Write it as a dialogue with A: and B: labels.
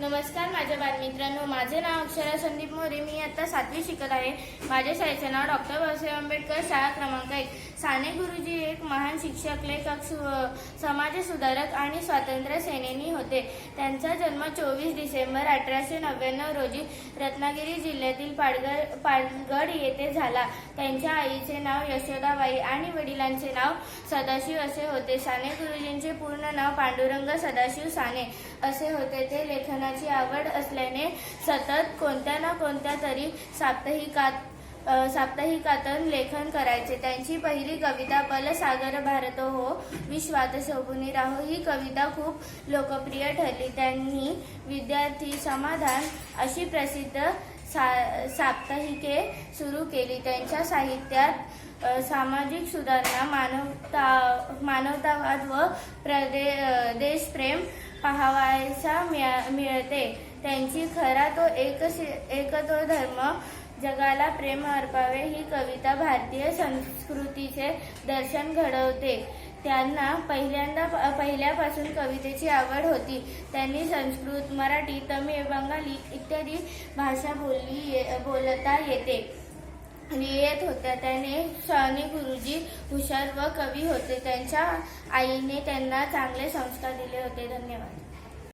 A: नमस्कार माझ्या बालमित्रांनो माझे नाव अक्षरा संदीप मोरे. मी आता सातवी शिकत आहे. माझ्या शाळेचे नाव डॉक्टर बाबासाहेब आंबेडकर शाळा क्रमांक एक. साने गुरुजी एक महान शिक्षक लेखक समाज समाजसुधारक आणि स्वातंत्र्य सेनेनी होते. त्यांचा जन्म चोवीस डिसेंबर अठराशे नव्याण्णव रोजी रत्नागिरी जिल्ह्यातील पाडगड पाडगड येथे झाला. त्यांच्या आईचे नाव यशोदाबाई आणि वडिलांचे नाव सदाशिव असे होते. साने गुरुजींचे पूर्ण नाव पांडुरंग सदाशिव साने असे होते. ते लेखनाची आवड असल्याने सतत कोणत्या ना कोणत्या तरी साप्ताहिकात साप्ताहिकातून लेखन करायचे. त्यांची पहिली कविता बलसागर भारत हो विश्वात शोभुनी राहो. ही कविता खूप लोकप्रिय ठरली. त्यांनी विद्यार्थी समाधान अशी प्रसिद्ध सा साप्ताहिके सुरू केली. त्यांच्या साहित्यात सामाजिक सुधारणा मानवता मानवतावाद व प्रदे देशप्रेम पाहावयाचा मिळा- मिळते. त्यांची खरा तो एक एक तो धर्म जगाला प्रेम अर्पावे ही कविता भारतीय संस्कृतीचे दर्शन घडवते. त्यांना पहिल्यांदा पहिल्यापासून कवितेची आवड होती. त्यांनी संस्कृत मराठी तमिळ बंगाली इत्यादी भाषा बोलली ये- बोलता येते. येत होत्या. त्याने स्वामी गुरुजी हुशार व कवी होते. त्यांच्या आईने त्यांना चांगले संस्कार दिले होते. धन्यवाद.